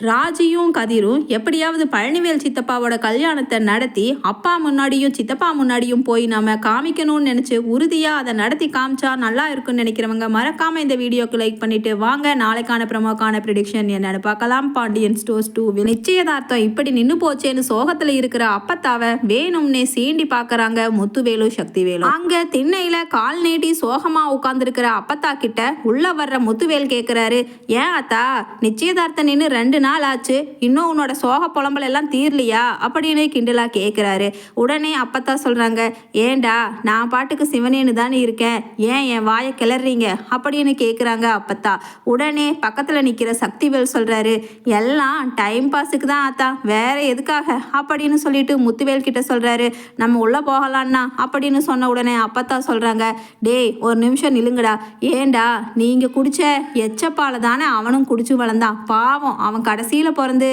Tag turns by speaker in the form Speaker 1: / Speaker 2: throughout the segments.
Speaker 1: ராஜியும் கதிரும் எப்படியாவது பழனிவேல் சித்தப்பாவோட கல்யாணத்தை நடத்தி அப்பா முன்னாடியும் சித்தப்பா முன்னாடியும் போய் நாம காமிக்கணும்னு நினைச்சு உறுதியா அதை நடத்தி காமிச்சா நல்லா இருக்கும்னு நினைக்கிறவங்க மறக்காம இந்த வீடியோக்கு லைக் பண்ணிட்டு வாங்க. நாளைக்கான பிரமோக்கான ப்ரிடிக்ஷன் என்னன்னு பார்க்கலாம். பாண்டியன் ஸ்டோர்ஸ் டூ நிச்சயதார்த்தம் இப்படி நின்று போச்சேன்னு சோகத்துல இருக்கிற அப்பத்தாவை வேணும்னே சீண்டி பார்க்குறாங்க முத்துவேலு சக்திவேலு. அங்க திண்ணையில கால் நீட்டி சோகமா உட்கார்ந்துருக்கிற அப்பத்தா கிட்ட உள்ள வர்ற முத்துவேல் கேக்குறாரு ஏன் அத்தா? நிச்சயதார்த்தம் நின்று ரெண்டு நாள் ஆச்சு இன்னும் உன்னோட சோக புலம்பல் எல்லாம் தீரலையா? அப்படின்னு கிண்டலா கேட்குறாரு உடனே அப்பத்தா சொல்கிறாங்க ஏண்டா நான் பாட்டுக்கு சிவனேன்னு தானே இருக்கேன். ஏன் என் வாயை கிளறீங்க அப்படின்னு கேட்குறாங்க அப்பத்தா. உடனே பக்கத்தில் நிற்கிற சக்திவேல் சொல்கிறாரு எல்லாம் டைம் பாஸுக்கு தான் ஆத்தா. வேற எதுக்காக? அப்படின்னு சொல்லிட்டு முத்துவேல் கிட்ட சொல்கிறாரு நம்ம உள்ளே போகலான்னா? அப்படின்னு சொன்ன உடனே அப்பத்தா சொல்கிறாங்க டேய் ஒரு நிமிஷம் நில்லுங்கடா. ஏண்டா நீங்கள் குடிச்ச எச்சப்பால தானே அவனும் குடிச்சு வளர்ந்தான். பாவம் அவன் கடைசியில் பிறந்து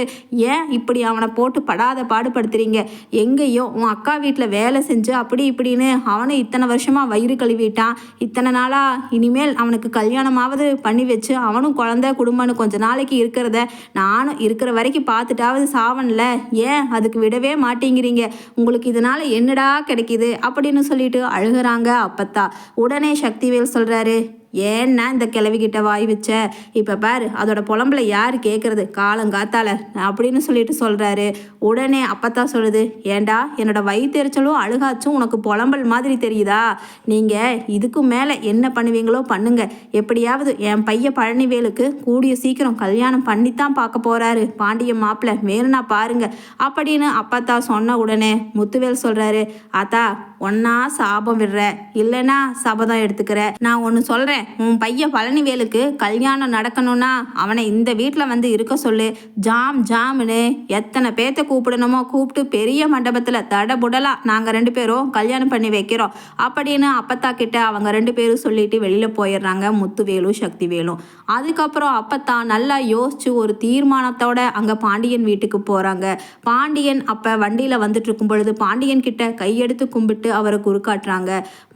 Speaker 1: ஏன் இப்படி அவனை போட்டு படாத பாடுபடுத்துறீங்க? எங்கேயோ உன் அக்கா வீட்டில் வேலை செஞ்சு அப்படி இப்படின்னு அவனை இத்தனை வருஷமாக வயிறு கழுவிட்டான். இத்தனை நாளாக இனிமேல் அவனுக்கு கல்யாணமாவது பண்ணி வச்சு அவனும் குழந்த குடும்பம்னு கொஞ்ச நாளைக்கு இருக்கிறத நானும் இருக்கிற வரைக்கும் பார்த்துட்டாவது சாவன்ல. ஏன் அதுக்கு விடவே மாட்டேங்கிறீங்க? உங்களுக்கு இதனால் என்னடா கிடைக்குது? அப்படின்னு சொல்லிட்டு அழுகிறாங்க அப்பத்தா. உடனே சக்திவேல் சொல்கிறாரு ஏன்னா இந்த கிழவிகிட்ட வாய் வச்ச. இப்போ பாரு அதோட புலம்புல யார் கேட்குறது காலங்காத்தால அப்படின்னு சொல்லிட்டு சொல்கிறாரு உடனே அப்பத்தான் சொல்லுது ஏண்டா என்னோட வயிற்றுச்சலும் அழுகாச்சும் உனக்கு புலம்பல் மாதிரி தெரியுதா? நீங்கள் இதுக்கு மேலே என்ன பண்ணுவீங்களோ பண்ணுங்க. எப்படியாவது என் பையன் பழனிவேலுக்கு கூடிய சீக்கிரம் கல்யாணம் பண்ணித்தான் பார்க்க போகிறாரு பாண்டிய மாப்பிள்ளை வேணும்னா பாருங்க. அப்படின்னு அப்பத்தா சொன்ன உடனே முத்துவேல் சொல்கிறாரு அத்தா ஒன்னா சாபம் விடுற. இல்லைன்னா சபதம் எடுத்துக்கிற. நான் ஒன்று சொல்கிறேன் உன் பையன் பழனிவேலுக்கு கல்யாணம் நடக்கணும்னா அவனை இந்த வீட்டில் வந்து இருக்க சொல்லு. ஜாம் ஜாம்னு எத்தனை பேர்த்த கூப்பிடணுமோ கூப்பிட்டு பெரிய மண்டபத்தில் தடபுடலா நாங்கள் ரெண்டு பேரும் கல்யாணம் பண்ணி வைக்கிறோம். அப்படின்னு அப்பத்தா கிட்ட அவங்க ரெண்டு பேரும் சொல்லிட்டு வெளியில் போயிடுறாங்க முத்துவேலும் சக்திவேலும் அதுக்கப்புறம் அப்பத்தா நல்லா யோசிச்சு ஒரு தீர்மானத்தோட அங்கே பாண்டியன் வீட்டுக்கு போகிறாங்க பாண்டியன் அப்போ வண்டியில் வந்துட்டு இருக்கும் பொழுது பாண்டியன் கிட்ட கையெடுத்து கும்பிட்டு அவரை குறுக்காட்டுறாங்க.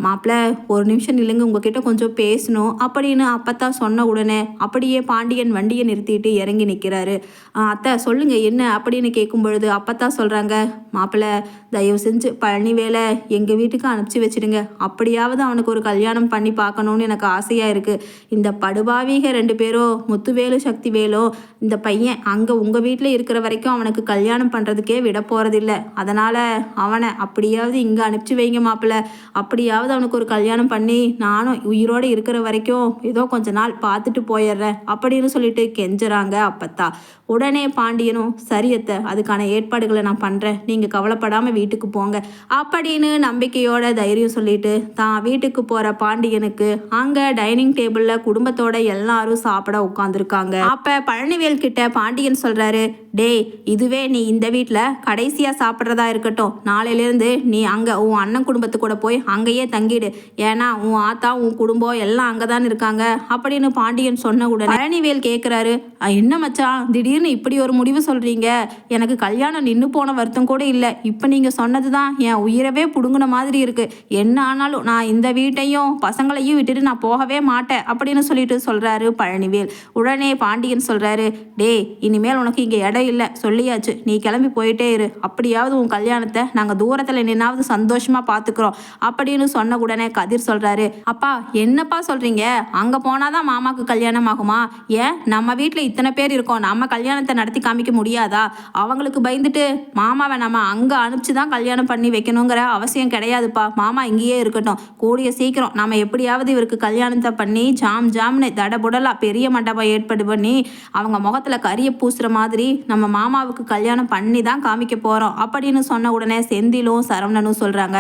Speaker 1: மாப்பிள்ள ஒரு நிமிஷம் நில்லுங்க உங்ககிட்ட கொஞ்சம் பேசணும். அப்படின்னு அப்பத்தா சொன்ன உடனே அப்படியே பாண்டியன் வண்டியை நிறுத்திட்டு இறங்கி நிற்கிறாரு அத்தை சொல்லுங்க என்ன? அப்படின்னு கேட்கும் பொழுது அப்பத்தா சொல்கிறாங்க மாப்பிள்ள தயவு செஞ்சு பழனி வேலை எங்கள் வீட்டுக்கு அனுப்பிச்சி வச்சிடுங்க. அப்படியாவது அவனுக்கு ஒரு கல்யாணம் பண்ணி பார்க்கணுன்னு எனக்கு ஆசையாக இருக்குது இந்த படுபாவீக ரெண்டு பேரும் முத்துவேலு சக்தி வேலோ இந்த பையன் அங்கே உங்கள் வீட்டில் இருக்கிற வரைக்கும் அவனுக்கு கல்யாணம் பண்ணுறதுக்கே விட போகிறதில்ல அதனால் அவனை அப்படியாவது இங்கே அனுப்பிச்சி வைங்க மாப்பிள்ள அப்படியாவது அவனுக்கு ஒரு கல்யாணம் பண்ணி நானும் உயிரோடு இருக்கிற வரைக்கும் ஏதோ கொஞ்ச நாள் பார்த்துட்டு போயிடுறேன் அப்படின்னு சொல்லிட்டு கெஞ்சுறாங்க அப்பத்தா. உடனே பாண்டியனும் சரியத்தை அதுக்கான ஏற்பாடுகளை நான் பண்ணுறேன் நீங்கள் கவலைப்படாமல் வீட்டுக்கு போங்க. அப்படின்னு நம்பிக்கையோட தைரியம் சொல்லிட்டு தான் வீட்டுக்கு போகிற பாண்டியனுக்கு அங்கே டைனிங் டேபிளில் குடும்பத்தோட எல்லாரும் சாப்பிட உட்காந்துருக்காங்க அப்போ பழனிவேல் கிட்ட பாண்டியன் சொல்கிறாரு டேய் இதுவே நீ இந்த வீட்டில் கடைசியாக சாப்பிட்றதா இருக்கட்டும். நாளையிலேருந்து நீ அங்கே உன் அண்ணன் அண்ணன் குடும்பத்து கூட போய் அங்கேயே தங்கிடு. ஏன்னா உன் ஆத்தா உன் குடும்பம் எல்லாம் அங்கே தான் இருக்காங்க அப்படின்னு பாண்டியன் சொன்ன உடனே பழனிவேல் கேட்குறாரு என்ன மச்சான் திடீர்னு இப்படி ஒரு முடிவு சொல்கிறீங்க எனக்கு கல்யாணம் நின்று போன வருத்தம் கூட இல்லை. இப்போ நீங்கள் சொன்னது தான் என் உயிரவே பிடுங்கின மாதிரி இருக்குது என்ன ஆனாலும் நான் இந்த வீட்டையும் பசங்களையும் விட்டுட்டு நான் போகவே மாட்டேன் அப்படின்னு சொல்லிட்டு சொல்கிறாரு பழனிவேல். உடனே பாண்டியன் சொல்கிறாரு டேய் இனிமேல் உனக்கு இங்கே இடம் இல்லை. சொல்லியாச்சு. நீ கிளம்பி போயிட்டே இரு. அப்படியாவது உன் கல்யாணத்தை நாங்கள் தூரத்தில் நின்னாவது சந்தோஷமாக பார்த்துக்குறோம் அப்படின்னு சொன்ன உடனே கதிர் சொல்கிறாரு அப்பா என்னப்பா சொல்கிறீங்க அங்கே போனாதான் மாமாக்கு கல்யாணம் ஆகுமா? ஏன்? நம்ம வீட்டில் இத்தனை பேர் இருக்கோம். நம்ம கல்யாணத்தை நடத்தி காமிக்க முடியாதா? அவங்களுக்கு பயந்துட்டு மாமாவை நம்ம அங்கே அனுப்பிச்சு தான் கல்யாணம் பண்ணி வைக்கணுங்கிற அவசியம் கிடையாதுப்பா. மாமா இங்கேயே இருக்கட்டும். கூடிய சீக்கிரம் நம்ம எப்படியாவது இவருக்கு கல்யாணத்தை பண்ணி ஜாம் ஜாம்னு தடபுடலா பெரிய மண்டபம் ஏற்பாடு பண்ணி அவங்க முகத்தில் கரிய பூசுகிற மாதிரி நம்ம மாமாவுக்கு கல்யாணம் பண்ணி தான் காமிக்க போகிறோம் அப்படின்னு சொன்ன உடனே செந்திலும் சரவணனும் சொல்கிறாங்க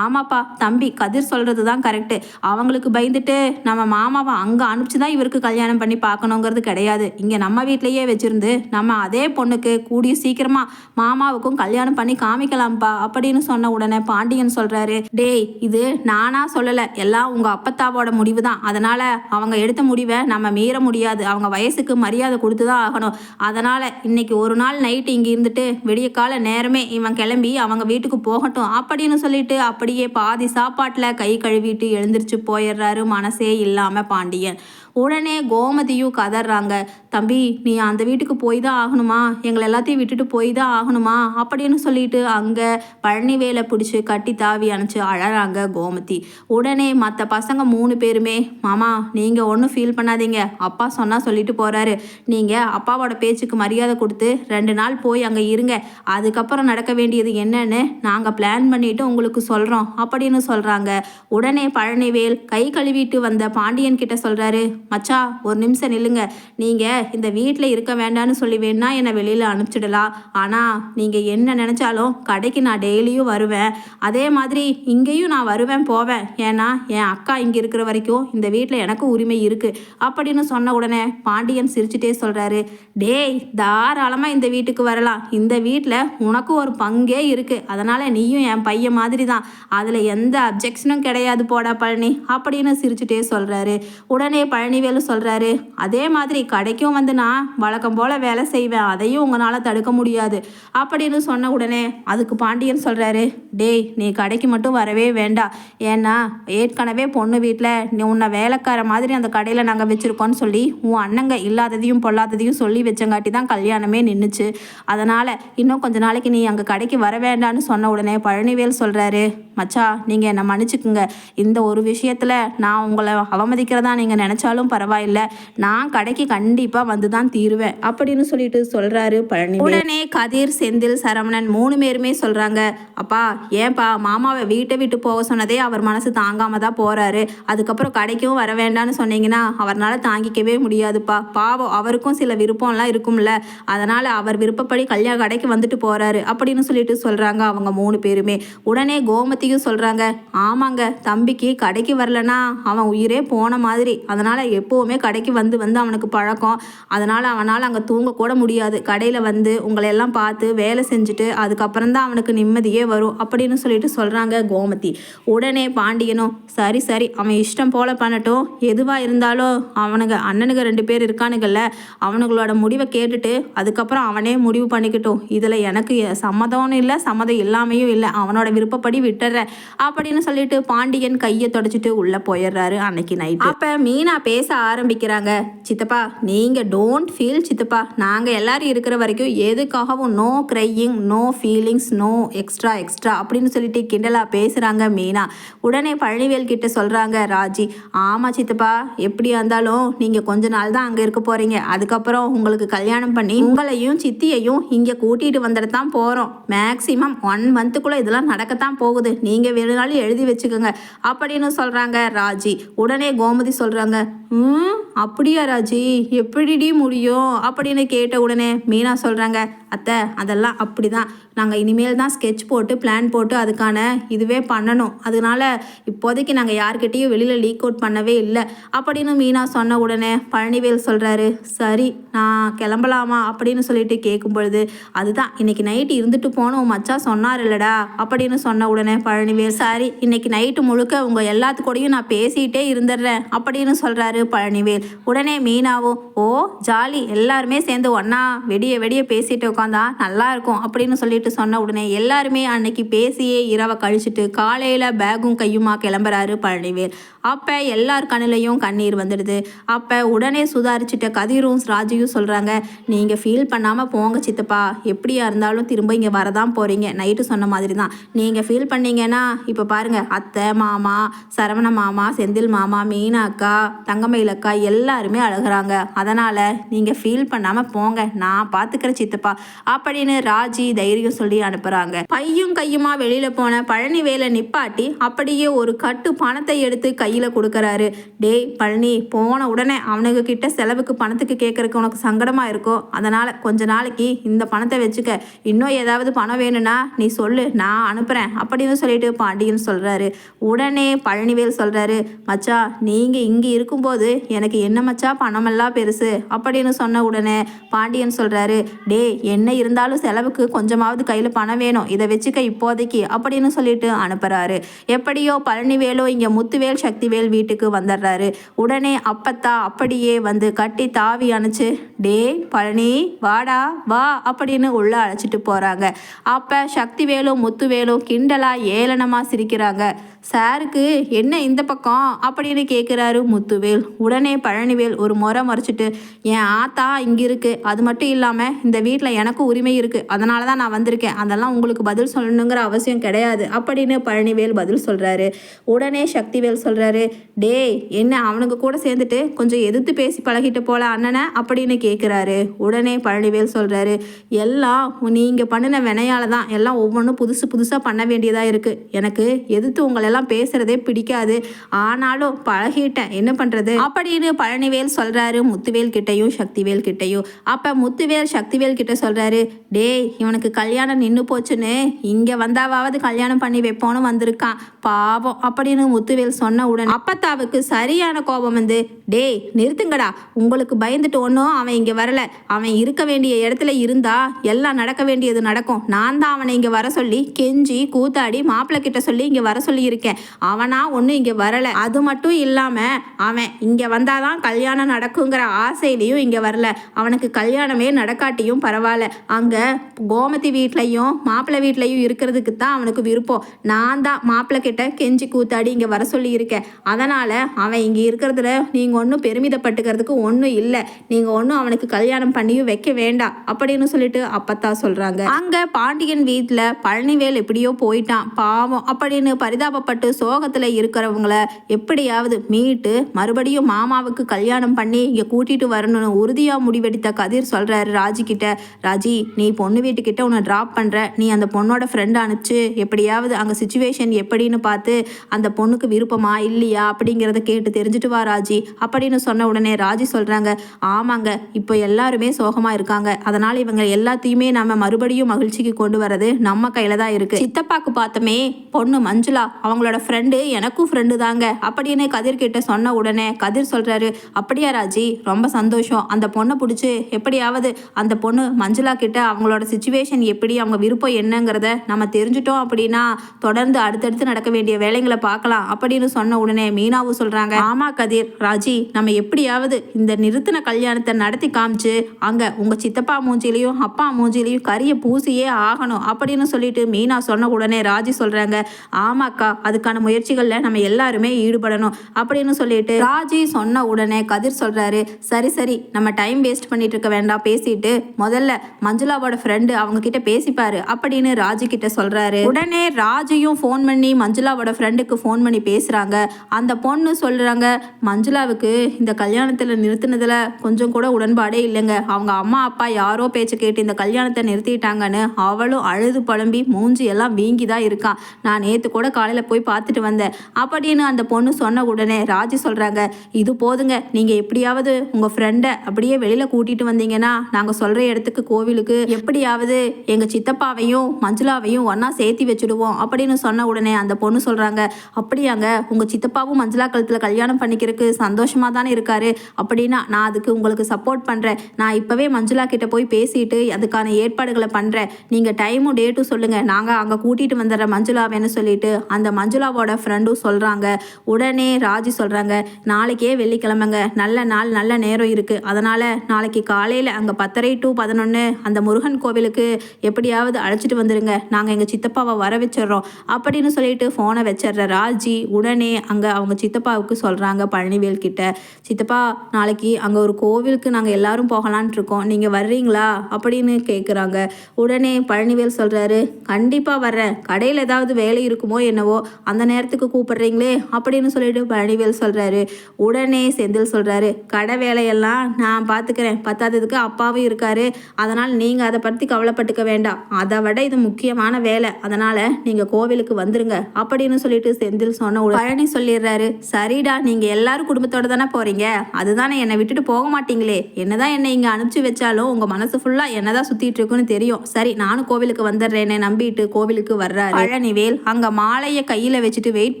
Speaker 1: ஆமாப்பா தம்பி கதிர் சொல்கிறது தான் கரெக்டு அவங்களுக்கு பயந்துட்டு நம்ம மாமாவை அங்கே அனுப்பிச்சு தான் இவருக்கு கல்யாணம் பண்ணி பார்க்கணுங்கிறது கிடையாது. இங்கே நம்ம வீட்லேயே வச்சுருந்து நம்ம அதே பொண்ணுக்கு கூடிய சீக்கிரமாக மாமாவுக்கும் கல்யாணம் பண்ணி காமிக்கலாம்ப்பா அப்படின்னு சொன்ன உடனே பாண்டியன் சொல்கிறாரு டேய் இது நானாக சொல்லலை. எல்லாம் உங்கள் அப்பத்தாவோட முடிவு தான் அதனால் அவங்க எடுத்த முடிவை நம்ம மீற முடியாது. அவங்க வயசுக்கு மரியாதை கொடுத்து தான் ஆகணும். அதனால் இன்னைக்கு ஒரு நாள் நைட்டு இங்கே இருந்துட்டு விடிய கால நேரமே இவன் கிளம்பி அவங்க வீட்டுக்கு போகட்டும் அப்படின்னு சொல்லிட்டு அப்படியே பாதி சாப்பாட்டில் கை கழுவிட்டு எழுந்திரிச்சு போயிடுறாரு மனசே இல்லாமல் பாண்டியன். உடனே கோமதியும் கதறாங்க. தம்பி நீ அந்த வீட்டுக்கு போய் தான் ஆகணுமா? எங்களை எல்லாத்தையும் விட்டுட்டு போய் தான் ஆகணுமா? அப்படின்னு சொல்லிட்டு அங்கே பழனிவேலை பிடிச்சி கட்டி தாவி அணைச்சி அழறாங்க கோமதி. உடனே மற்ற பசங்க மூணு பேருமே மாமா நீங்கள் ஒன்றும் ஃபீல் பண்ணாதீங்க. அப்பா சொன்னால் சொல்லிட்டு போகிறாரு நீங்கள் அப்பாவோட பேச்சுக்கு மரியாதை கொடுத்து ரெண்டு நாள் போய் அங்கே இருங்க. அதுக்கப்புறம் நடக்க வேண்டியது என்னன்னு நாங்கள் பிளான் பண்ணிட்டு உங்களுக்கு சொல்கிறோம் அப்படின்னு சொல்கிறாங்க உடனே பழனிவேல் கை கழுவிட்டு வந்த பாண்டியன் கிட்ட சொல்கிறாரு மச்சா ஒரு நிமிஷம் நில்லுங்க. நீங்கள் இந்த வீட்டில் இருக்க வேண்டாம்னு சொல்லி வேணா என்னை வெளியில் அனுப்பிச்சிடலாம் ஆனால் நீங்கள் என்ன நினச்சாலும் கடைக்கு நான் டெய்லியும் வருவேன். அதே மாதிரி இங்கேயும் நான் வருவேன் போவேன். ஏன்னா என் அக்கா இங்கே இருக்கிற வரைக்கும் இந்த வீட்டில் எனக்கு உரிமை இருக்குது அப்படின்னு சொன்ன உடனே பாண்டியன் சிரிச்சுட்டே சொல்கிறாரு டேய் தாராளமாக இந்த வீட்டுக்கு வரலாம். இந்த வீட்டில் உனக்கும் ஒரு பங்கே இருக்குது அதனால் நீயும் என் பையன் மாதிரி தான் அதில் எந்த அப்ஜெக்ஷனும் கிடையாது போடா பழனி அப்படின்னு சிரிச்சுட்டே சொல்கிறாரு உடனே பழனிவேலு சொல்கிறாரு அதே மாதிரி கடைக்கும் வந்து நான் வழக்கம் போல் வேலை செய்வேன். அதையும் உங்களால் தடுக்க முடியாது. அப்படின்னு சொன்ன உடனே அதுக்கு பாண்டியன் சொல்கிறாரு டேய் நீ கடைக்கு மட்டும் வரவே வேண்டாம் ஏன்னா ஏற்கனவே பொண்ணு வீட்டில் நீ உன்னை வேலைக்கார மாதிரி அந்த கடையில் நாங்கள் வச்சுருக்கோன்னு சொல்லி உன் அண்ணங்க இல்லாததையும் பொல்லாததையும் சொல்லி வச்சங்காட்டி தான் கல்யாணமே நின்றுச்சு அதனால் இன்னும் கொஞ்ச நாளைக்கு நீ அங்கே கடைக்கு வர வேண்டான்னு சொன்ன உடனே பழனிவேல் சொல்கிறாரு மச்சா நீங்கள் என்னை மன்னிச்சுக்குங்க. இந்த ஒரு விஷயத்தில் நான் உங்களை அவமதிக்கிறதா நீங்கள் நினச்சாலும் பரவாயில்லை. நான் கடைக்கு கண்டிப்பாக வந்து தான் தீருவேன் அப்படின்னு சொல்லிட்டு சொல்கிறாரு பழனி உடனே கதிர் செந்தில் சரவணன் மூணு பேருமே சொல்கிறாங்க அப்பா ஏன்பா மாமாவை வீட்டை விட்டு போக சொன்னதே அவர் மனசு தாங்காம தான் போகிறாரு அதுக்கப்புறம் கடைக்கும் வர வேண்டாம்னு சொன்னீங்கன்னா அவர்னால தாங்கிக்கவே முடியாதுப்பா. பாவம் அவருக்கும் சில விருப்பம்லாம் இருக்கும்ல. அதனால் அவர் விருப்பப்படி கல்யாண கடைக்கு வந்துட்டு போகிறாரு அப்படின்னு சொல்லிட்டு சொல்கிறாங்க அவங்க மூணு பேருமே. உடனே கோமதியும் சொல்கிறாங்க ஆமாங்க தம்பிக்கு கடைக்கு வரலன்னா அவன் உயிரே போன மாதிரி. அதனால் எப்போவுமே கடைக்கு வந்து வந்து அவனுக்கு பழக்கம். அதனால் அவனால் அங்கே தூங்கக்கூட முடியாது. கடையில் வந்து உங்களை எல்லாம் பார்த்து வேலை செஞ்சுட்டு அதுக்கப்புறம் தான் அவனுக்கு நிம்மதியே வரும் அப்படின்னு சொல்லிட்டு சொல்கிறாங்க கோமதி. உடனே பாண்டியனும் சரி சரி அவன் இஷ்டம் போல பண்ணட்டும். எதுவாக இருந்தாலும் அவனுங்க அண்ணனுங்க ரெண்டு பேர் இருக்கானுங்கல்ல அவனுங்களோட முடிவை கேட்டுட்டு அதுக்கப்புறம் அவனே முடிவு பண்ணிக்கட்டும். இதில் எனக்கு சம்மதம்னு இல்லை சம்மதம் இல்லாமையும் இல்லை அவனோட விருப்பப்படி விட்டுறேன் அப்படின்னு சொல்லிட்டு பாண்டியன் கையை தொடச்சிட்டு உள்ளே போயிடுறாரு அன்னைக்கு நைட் அப்போ மீனா பேச ஆரம்பிக்கிறாங்க. சித்தப்பா நீங்கள் டோன்ட் ஃபீல் சித்தப்பா. நாங்கள் எல்லோரும் இருக்கிற வரைக்கும் எதுக்காகவும் no crying no feelings no extra extra அப்படின்னு சொல்லிட்டு கிண்டலாக பேசுகிறாங்க மீனா. உடனே பழனிவேல் கிட்ட சொல்கிறாங்க ராஜி ஆமாம் சித்தப்பா எப்படியா இருந்தாலும் நீங்கள் கொஞ்ச நாள் தான் அங்கே இருக்க போகிறீங்க அதுக்கப்புறம் உங்களுக்கு கல்யாணம் பண்ணி உங்களையும் சித்தியையும் இங்கே கூட்டிகிட்டு வந்துட்டு தான் போகிறோம் மேக்ஸிமம் ஒன் மந்த்துக்குள்ளே இதெல்லாம் நடக்கத்தான் போகுது. நீங்கள் வேணுனாலும் எழுதி வச்சுக்கோங்க. அப்படின்னு சொல்கிறாங்க ராஜி. உடனே கோமதி சொல்கிறாங்க ம் அப்படியா ராஜி? எப்படி எப்படிடி முடியும் அப்படின்னு கேட்ட உடனே மீனா சொல்கிறாங்க அத்தை அதெல்லாம் அப்படி தான் நாங்கள் இனிமேல் தான் ஸ்கெட்ச் போட்டு பிளான் போட்டு அதுக்கான இதுவே பண்ணணும். அதனால இப்போதைக்கு நாங்கள் யார்கிட்டேயும் வெளியில் லீக் அவுட் பண்ணவே இல்லை. அப்படின்னு மீனா சொன்ன உடனே பழனிவேல் சொல்கிறாரு சரி நான் கிளம்பலாமா? அப்படின்னு சொல்லிட்டு கேட்கும் பொழுது அதுதான் இன்னைக்கு நைட்டு இருந்துட்டு போனோம் மச்சா சொன்னார் இல்லடா. அப்படின்னு சொன்ன உடனே பழனிவேல் சரி இன்னைக்கு நைட்டு முழுக்க உங்கள் எல்லாத்துக்கூடயும் நான் பேசிகிட்டே இருந்துடுறேன் அப்படின்னு சொல்கிறாரு பழனிவேல். உடனே மீனாவும் ஓ ஜாலி எல்லாருமே சேர்ந்து ஒன்றா வெடிய வெடிய பேசிட்டு உட்காந்தா நல்லா இருக்கும் அப்படின்னு சொல்லிட்டு சொன்ன உடனே எல்லாருமே அன்னைக்கு பேசியே இரவை கழிச்சிட்டு காலையில் பேகும் கையுமா கிளம்புறாரு பழனிவேல். அப்போ எல்லார் கண்ணிலையும் கண்ணீர் வந்துடுது. அப்போ உடனே சுதாரிச்சிட்ட கதிரும் ராஜியும் சொல்கிறாங்க நீங்கள் ஃபீல் பண்ணாமல் போங்க சித்தப்பா. எப்படியா இருந்தாலும் திரும்ப இங்கே வரதான் போகிறீங்க நைட்டு சொன்ன மாதிரி தான் நீங்கள் ஃபீல் பண்ணீங்கன்னா இப்போ பாருங்கள் அத்தை மாமா சரவண மாமா செந்தில் மாமா மீனா அக்கா தங்கமயில் அக்கா எல்லாருமே அழுகிறாங்க. அதனால் நீங்கள் ஃபீல் பண்ணாமல் போங்க. நான் பார்த்துக்கிறேன் சித்தப்பா. அப்படின்னு ராஜி தைரியம் சொல்லி அனுப்புகிறாங்க பையும் கையுமா வெளியில் போன பழனி வேலை நிப்பாட்டி அப்படியே ஒரு கட்டு பணத்தை எடுத்து கையில் கொடுக்குறாரு. டேய் பழனி போன உடனே அவனுங்க கிட்ட செலவுக்கு பணத்துக்கு கேட்கறதுக்கு உனக்கு சங்கடமாக இருக்கும் அதனால் கொஞ்ச நாளைக்கு இந்த பணத்தை வச்சுக்க. இன்னும் ஏதாவது பணம் வேணும்னா நீ சொல்லு நான் அனுப்புகிறேன் அப்படின்னு சொல்லிட்டு பாண்டியன் சொல்கிறாரு உடனே பழனிவேல் சொல்கிறாரு மச்சா நீங்கள் இங்கே இருக்கும்போது எனக்கு என்ன மச்சா பணமெல்லாம் பெருசு? அப்படின்னு சொன்ன உடனே பாண்டியன் சொல்கிறாரு டே என்ன இருந்தாலும் செலவுக்கு கொஞ்சமாவது கையில் பணம் வேணும். இதை வச்சுக்க இப்போதைக்கு அப்படின்னு சொல்லிட்டு அனுப்புகிறாரு எப்படியோ பழனிவேலோ இங்கே முத்துவேல் சக்திவேல் வீட்டுக்கு வந்துடுறாரு. உடனே அப்பத்தா அப்படியே வந்து கட்டி தாவி அணைச்சு டே பழனி வாடா வா அப்படின்னு உள்ள அழைச்சிட்டு போகிறாங்க அப்போ சக்திவேலும் முத்துவேலும் கிண்டலாக ஏளனமாக சிரிக்கிறாங்க. சாருக்கு என்ன இந்த பக்கம்? அப்படின்னு கேட்குறாரு முத்துவேல். உடனே பழனிவேல் ஒரு முறை முறைச்சிட்டு என் ஆத்தா இங்கே இருக்குது அது மட்டும் இல்லாமல் இந்த வீட்டில் எனக்கு எனக்கு உரிமை இருக்கு. அதனால தான் நான் வந்திருக்கேன். அதெல்லாம் உங்களுக்கு பதில் சொல்லணுங்கிற அவசியம் கிடையாது. அப்படின்னு பழனிவேல் பதில் சொல்றாரு. உடனே சக்திவேல் சொல்றாரு டேய் என்ன அவனுக்கு கூட சேர்ந்துட்டு கொஞ்சம் எதிர்த்து பேசி பழகிட்டு போல அண்ணனை? அப்படின்னு கேட்குறாரு உடனே பழனிவேல் சொல்றாரு எல்லாம் நீங்க பண்ணின வினையால தான் எல்லாம் ஒவ்வொன்றும் புதுசு புதுசாக பண்ண வேண்டியதா இருக்கு. எனக்கு எதிர்த்து உங்களெல்லாம் பேசுறதே பிடிக்காது. ஆனாலும் பழகிட்டேன். என்ன பண்றது? அப்படின்னு பழனிவேல் சொல்றாரு முத்துவேல் கிட்டையும் சக்திவேல் கிட்டையும். அப்ப முத்துவேல் சக்திவேல் கிட்ட சொல்கிறாரு டேய் இவனுக்கு கல்யாணம் நின்று போச்சுன்னு இங்கே வந்தாவாவது கல்யாணம் பண்ணி வைப்போன்னு வந்திருக்கான். பாவம் அப்படின்னு முத்துவேல் சொன்ன உடனே அப்பத்தாவுக்கு சரியான கோபம் வந்து டேய் நிறுத்துங்கடா. உங்களுக்கு பயந்துட்டு ஒன்றும் அவன் இங்கே வரல. அவன் இருக்க வேண்டிய இடத்துல இருந்தா எல்லாம் நடக்க வேண்டியது நடக்கும். நான் தான் அவனை இங்கே வர சொல்லி கெஞ்சி கூத்தாடி மாப்பிள்ளை கிட்ட சொல்லி இங்கே வர சொல்லியிருக்கேன். அவனா ஒன்றும் இங்கே வரல. அது மட்டும் இல்லாமல் அவன் இங்கே வந்தாதான் கல்யாணம் நடக்குங்கிற ஆசையிலையும் இங்கே வரல. அவனுக்கு கல்யாணமே நடக்காட்டியும் பரவாயில்ல. அங்கே கோமதி வீட்லையும் மாப்பிள்ளை வீட்லையும் இருக்கிறதுக்கு தான் அவனுக்கு விருப்பம். நான் தான் மாப்பிள்ளை கிட்ட கெஞ்சி கூத்தாடி இங்கே வர சொல்லி இருக்கேன் அதனால் அவன் இங்கே இருக்கிறதுல நீங்கள் ஒன்றும் பெருமிதப்பட்டுக்கிறதுக்கு ஒன்றும் இல்லை. நீங்கள் ஒன்றும் அவனுக்கு கல்யாணம் பண்ணியும் வைக்க வேண்டாம் அப்படின்னு சொல்லிட்டு அப்பத்தா சொல்கிறாங்க அங்கே பாண்டியன் வீட்டில் பழனிவேல் எப்படியோ போயிட்டான். பாவம் அப்படின்னு பரிதாபப்பட்டு சோகத்தில் இருக்கிறவங்கள எப்படியாவது மீட்டு மறுபடியும் மாமாவுக்கு கல்யாணம் பண்ணி இங்கே கூட்டிட்டு வரணும்னு உறுதியாக முடிவெடுத்த கதிர் சொல்கிறாரு ராஜி கிட்ட. ராஜி நீ பொண்ணு வீட்டுக்கிட்ட உன்னை ட்ராப் பண்ணுற நீ அந்த பொண்ணோட ஃப்ரெண்ட் அனுப்பிச்சு எப்படியாவது அங்கே சுச்சுவேஷன் எப்படின்னு பார்த்து அந்த பொண்ணுக்கு விருப்பமா இல்லையா அப்படிங்கிறத கேட்டு தெரிஞ்சுட்டு வா ராஜி அப்படின்னு சொன்ன உடனே ராஜி சொல்கிறாங்க ஆமாங்க இப்போ எல்லாருமே சோகமாக இருக்காங்க. அதனால் இவங்க எல்லாத்தையுமே நம்ம மறுபடியும் மகிழ்ச்சிக்கு கொண்டு வரது நம்ம கையில் தான் இருக்குது சித்தப்பாக்கு பார்த்தோமே பொண்ணு மஞ்சுளா அவங்களோட ஃப்ரெண்டு எனக்கும் ஃப்ரெண்டு தாங்க அப்படின்னு கதிர் கிட்ட சொன்ன உடனே கதிர் சொல்கிறாரு அப்படியா ராஜி ரொம்ப சந்தோஷம். அந்த பொண்ணை பிடிச்சி எப்படியாவது அந்த பொண்ணு மஞ்சள் கிட்ட அவங்களோட சுச்சுவேஷன் எப்படி அவங்க விருப்பம் என்னங்கிறத நம்ம தெரிஞ்சுட்டோம் அப்படின்னா தொடர்ந்து அடுத்தடுத்து நடக்க வேண்டிய வேலைங்களை பார்க்கலாம் அப்படின்னு சொன்ன உடனே மீனாவும் சொல்கிறாங்க ஆமா கதிர் ராஜி நம்ம எப்படியாவது இந்த நிறுத்தின கல்யாணத்தை நடத்தி காமிச்சு அங்கே உங்கள் சித்தப்பா மூஞ்சிலையும் அப்பா மூஞ்சிலையும் கரிய பூசியே ஆகணும் அப்படின்னு சொல்லிட்டு மீனா சொன்ன உடனே ராஜி சொல்கிறாங்க ஆமாக்கா அதுக்கான முயற்சிகளில் நம்ம எல்லாருமே ஈடுபடணும் அப்படின்னு சொல்லிட்டு ராஜி சொன்ன உடனே கதிர் சொல்கிறாரு சரி சரி நம்ம டைம் வேஸ்ட் பண்ணிட்டு இருக்க வேண்டாம் பேசிட்டு முதல்ல மஞ்சுளாவோட ஃப்ரெண்டு அவங்க கிட்ட பேசிப்பாரு. அப்படின்னு ராஜு கிட்ட சொல்கிறாரு உடனே ராஜியும் ஃபோன் பண்ணி மஞ்சுளாவோட ஃப்ரெண்டுக்கு ஃபோன் பண்ணி பேசுகிறாங்க அந்த பொண்ணு சொல்கிறாங்க மஞ்சுளாவுக்கு இந்த கல்யாணத்தில் நிறுத்தினதில் கொஞ்சம் கூட உடன்பாடே இல்லைங்க. அவங்க அம்மா அப்பா யாரோ பேச்சு கேட்டு இந்த கல்யாணத்தை நிறுத்திட்டாங்கன்னு அவளும் அழுது புலம்பி மூஞ்சி எல்லாம் வீங்கி தான் இருக்கான் நான் நேற்று கூட காலையில் போய் பார்த்துட்டு வந்தேன். அப்படின்னு அந்த பொண்ணு சொன்ன உடனே ராஜி சொல்கிறாங்க இது போதுங்க. நீங்கள் எப்படியாவது உங்கள் ஃப்ரெண்டை அப்படியே வெளியில் கூட்டிகிட்டு வந்தீங்கன்னா நாங்கள் சொல்கிற இடத்துக்கு கோவிலுக்கு. எப்படியாவது எங்கள் சித்தப்பாவையும் மஞ்சுளாவையும் ஒன்றா சேர்த்தி வச்சுடுவோம் அப்படின்னு சொன்ன உடனே அந்த பொண்ணு சொல்கிறாங்க அப்படியாங்க உங்கள் சித்தப்பாவும் மஞ்சுளா கழுத்தில் கல்யாணம் பண்ணிக்கிறதுக்கு சந்தோஷமாக தானே இருக்காரு? அப்படின்னா நான் அதுக்கு உங்களுக்கு சப்போர்ட் பண்ணுறேன் நான் இப்போவே மஞ்சுளா கிட்ட போய் பேசிட்டு அதுக்கான ஏற்பாடுகளை பண்ணுறேன் நீங்கள் டைமும் டேட்டும் சொல்லுங்கள் நாங்கள் அங்கே கூட்டிகிட்டு வந்துடுற மஞ்சுளாவேன்னு சொல்லிட்டு அந்த மஞ்சுளாவோட ஃப்ரெண்டும் சொல்கிறாங்க உடனே ராஜி சொல்கிறாங்க நாளைக்கே வெள்ளிக்கிழமைங்க. நல்ல நாள் நல்ல நேரம் இருக்குது அதனால் நாளைக்கு காலையில் அங்கே பத்தரை டு பதினொன்று அந்த முருகன் கோவிலுக்கு எப்படியாவது அழைச்சிட்டு வந்துடுங்க நாங்கள் எங்கள் சித்தப்பாவை வர வச்சிடுறோம். அப்படின்னு சொல்லிட்டு ஃபோனை வச்சிடுற ராஜி உடனே அங்கே அவங்க சித்தப்பாவுக்கு சொல்கிறாங்க பழனிவேல் கிட்ட. சித்தப்பா நாளைக்கு அங்கே ஒரு கோவிலுக்கு நாங்கள் எல்லாரும் போகலான்ட்டு இருக்கோம். நீங்கள் வர்றீங்களா? அப்படின்னு கேட்குறாங்க உடனே பழனிவேல் சொல்கிறாரு கண்டிப்பாக வர்றேன். கடையில் ஏதாவது வேலை இருக்குமோ என்னவோ அந்த நேரத்துக்கு கூப்பிடுறீங்களே அப்படின்னு சொல்லிட்டு பழனிவேல் சொல்கிறாரு உடனே செந்தில் சொல்கிறாரு கடை வேலையெல்லாம் நான் பார்த்துக்கிறேன் பத்தாததுக்கு அப்பாவும் இருக்காரு. அதனால் அதனால் நீங்கள் அதை பற்றி கவலைப்பட்டுக்க வேண்டாம். அதை விட இது முக்கியமான வேலை. அதனால் நீங்கள் கோவிலுக்கு வந்துருங்க. அப்படின்னு சொல்லிட்டு செந்தில் சொன்ன பழனி சொல்லிடுறாரு. சரிடா நீங்கள் எல்லாரும் குடும்பத்தோட தானே போகிறீங்க அதுதானே என்னை விட்டுட்டு போக மாட்டீங்களே? என்னதான் என்னை இங்கே அனுப்பிச்சு வச்சாலும் உங்கள் மனசு ஃபுல்லாக என்னதான் சுற்றிட்டு இருக்குன்னு தெரியும். சரி நானும் கோவிலுக்கு வந்துடுறேனே நம்பிட்டு கோவிலுக்கு வர்றாரு. பழனிவேல் அங்கே மாலையை கையில் வச்சுட்டு வெயிட்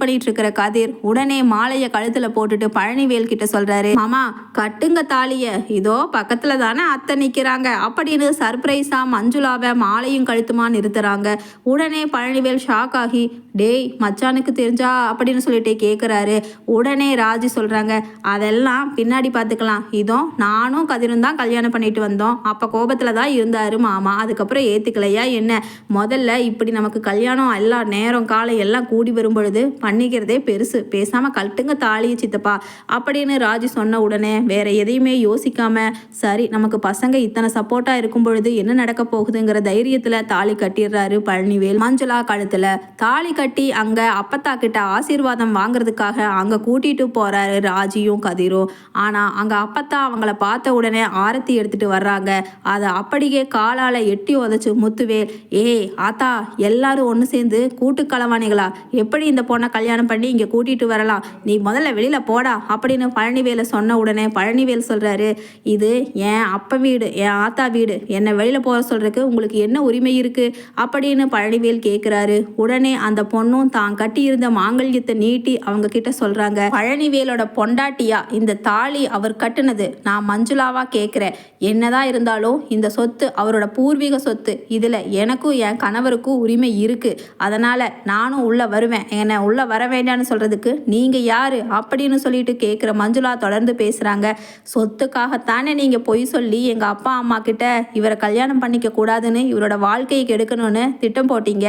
Speaker 1: பண்ணிட்டு இருக்கிற கதிர் உடனே மாலையை கழுத்தில் போட்டுட்டு பழனிவேல் கிட்ட சொல்கிறாரு மாமா கட்டுங்க தாலிய. இதோ பக்கத்தில் தானே அத்தை நிற்கிறாங்க அப்படின்னு சர்ப்ரைஸா மஞ்சுளாவை மாலையும் கழுத்துமா நிறுத்துறாங்க. உடனே பழனிவேல் ஷாக் ஆகி டேய் மச்சானுக்கு தெரிஞ்சா அப்படின்னு சொல்லிட்டு கேட்குறாரு உடனே ராஜி சொல்கிறாங்க அதெல்லாம் பின்னாடி பார்த்துக்கலாம் இதோ நானும் கதிரும் தான் கல்யாணம் பண்ணிட்டு வந்தோம். அப்போ கோபத்தில் தான் இருந்தார் மாமா. அதுக்கப்புறம் ஏற்றுக்கலையா என்ன? முதல்ல இப்படி நமக்கு கல்யாணம் எல்லா நேரம் காலம் எல்லாம் கூடி வரும் பொழுது பண்ணிக்கிறதே பெருசு. பேசாமல் கல்ட்டுங்க தாலியை சித்தப்பா அப்படின்னு ராஜி சொன்ன உடனே வேற எதையுமே யோசிக்காம சரி நமக்கு பசங்க இத்தனை சப்போர்ட்டாக இருக்கும் பொழுது என்ன நடக்க போகுதுங்கிற தைரியத்தில் தாலி கட்டிடுறாரு பழனிவேல். மஞ்சளா கழுத்தில் தாலி கட்டி அங்கே அப்பத்தா கிட்ட ஆசீர்வாதம் வாங்குறதுக்காக அங்கே கூட்டிட்டு போகிறாரு ராஜியும் கதிரும். ஆனால் அங்கே அப்பத்தா அவங்கள பார்த்த உடனே ஆரத்தி எடுத்துட்டு வர்றாங்க. அதை அப்படியே காலால் எட்டி உதச்சு முத்துவேல் ஏய் ஆத்தா எல்லாரும் ஒன்று சேர்ந்து கூட்டு களவாணிகளா எப்படி இந்த பொண்ணை கல்யாணம் பண்ணி இங்கே கூட்டிட்டு வரலாம்? நீ முதல்ல வெளியில் போடா அப்படின்னு பழனிவேலை சொன்ன உடனே பழனிவேல் சொல்கிறாரு இது என் அப்பா வீடு என் ஆத்தா வீடு. என்னை வெளியில் போக சொல்கிறதுக்கு உங்களுக்கு என்ன உரிமை இருக்குது அப்படின்னு பழனிவேல் கேட்குறாரு உடனே அந்த பொண்ணும் தான் கட்டியிருந்த மாங்கல்யத்தை நீட்டி அவங்க கிட்ட சொல்கிறாங்க பழனிவேலோட பொண்டாட்டியா இந்த தாலி அவர் கட்டுனது நான் மஞ்சுளாவா கேட்குறேன் என்னதான் இருந்தாலும் இந்த சொத்து அவரோட பூர்வீக சொத்து. இதில் எனக்கும் என் கணவருக்கும் உரிமை இருக்குது அதனால் நானும் உள்ளே வருவேன். என்னை உள்ளே வர வேண்டாம்னு சொல்கிறதுக்கு நீங்கள் யார் அப்படின்னு சொல்லிட்டு கேட்குற மஞ்சுளா தொடர்ந்து பேசுகிறாங்க சொத்துக்காகத்தானே நீங்கள் பொய் சொல்லி எங்கள் அப்பா அம்மா கிட்ட இவரை கல்யாணம் பண்ணிக்க கூடாதுன்னு இவரோட வாழ்க்கையை கெடுக்கணும்னு திட்டம் போட்டீங்க.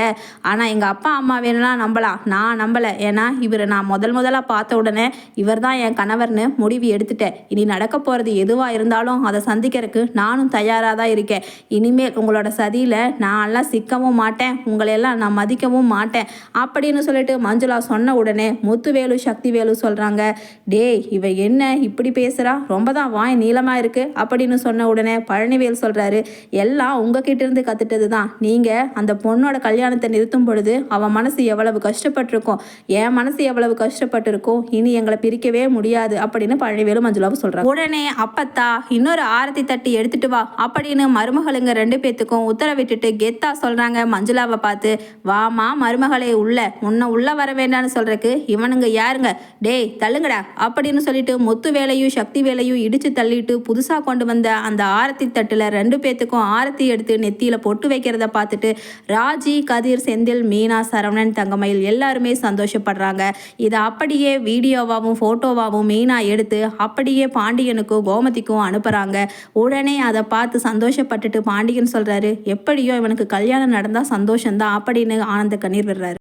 Speaker 1: ஆனால் எங்கள் அப்பா அம்மாவே வேணும்னா நம்பலாம் நான் நம்பலை. ஏன்னா இவரை நான் முதல் முதலாக பார்த்த உடனே இவர் தான் என் கணவர்னு முடிவு எடுத்துட்டேன். இனி நடக்க போகிறது எதுவாக இருந்தாலும் அதை சந்திக்கிறதுக்கு நானும் தயாராக தான் இருக்கேன். இனிமேல் உங்களோட சதியில் நான்லாம் சிக்கவும் மாட்டேன். உங்களையெல்லாம் நான் மதிக்கவும் மாட்டேன். அப்படின்னு சொல்லிட்டு மஞ்சுளா சொன்ன உடனே முத்துவேலு சக்திவேலு சொல்கிறாங்க டேய் இவ என்ன இப்படி பேசுகிறா ரொம்ப தான் வாய் நீளமாக இருக்கு. அப்படின்னு சொன்ன உடனே பழனிவேல் சொல்கிறாரு எல்லாம் உங்ககிட்ட இருந்து கற்றுட்டது தான் நீங்கள் அந்த பொண்ணோட கல்யாணத்தை நிறுத்தும் பொழுது அவன் மனசு எவ்வளவு கஷ்டப்பட்டிருக்கும்? என் மனசு எவ்வளவு கஷ்டப்பட்டிருக்கும்? இனி எங்களை பிரிக்கவே முடியாது அப்படின்னு பழனிவேலு மஞ்சுளாவும் சொல்கிறாங்க உடனே அப்பத்தா இன்னொரு ஆரத்தி தட்டி எடுத்துட்டு வா அப்படின்னு மருமகளுங்க ரெண்டு பேத்துக்கும் உத்தரவிட்டுட்டு கெத்தா சொல்றாங்க மஞ்சுளாவை பார்த்து. வாமா மருமகளே உள்ள. உன்னை உள்ள வர வேண்டாம்னு சொல்றக்கு இவனுங்க யாருங்க? டேய் தள்ளுங்கடா அப்படின்னு சொல்லிட்டு முத்து வேலையும் சக்தி வேலையும் இடிச்சு தள்ளிட்டு புதுசா கொண்டு வந்த அந்த ஆரத்தி தட்டுல ரெண்டு பேத்துக்கும் ஆரத்தி எடுத்து நெத்தியில பொட்டு வைக்கிறத பார்த்துட்டு ராஜி கதிர் செந்தில் மீனா சரவணன் தங்கமயில் எல்லாருமே சந்தோஷப்படுறாங்க. இதை அப்படியே வீடியோவாகவும் ஃபோட்டோவாகவும் மெயினாக எடுத்து அப்படியே பாண்டியனுக்கும் கோமதிக்கும் அனுப்புகிறாங்க உடனே அதை பார்த்து சந்தோஷப்பட்டுட்டு பாண்டியன் சொல்கிறாரு எப்படியோ இவனுக்கு கல்யாணம் நடந்தால் சந்தோஷம்தான் அப்படின்னு ஆனந்த கண்ணீர் விடுறாரு.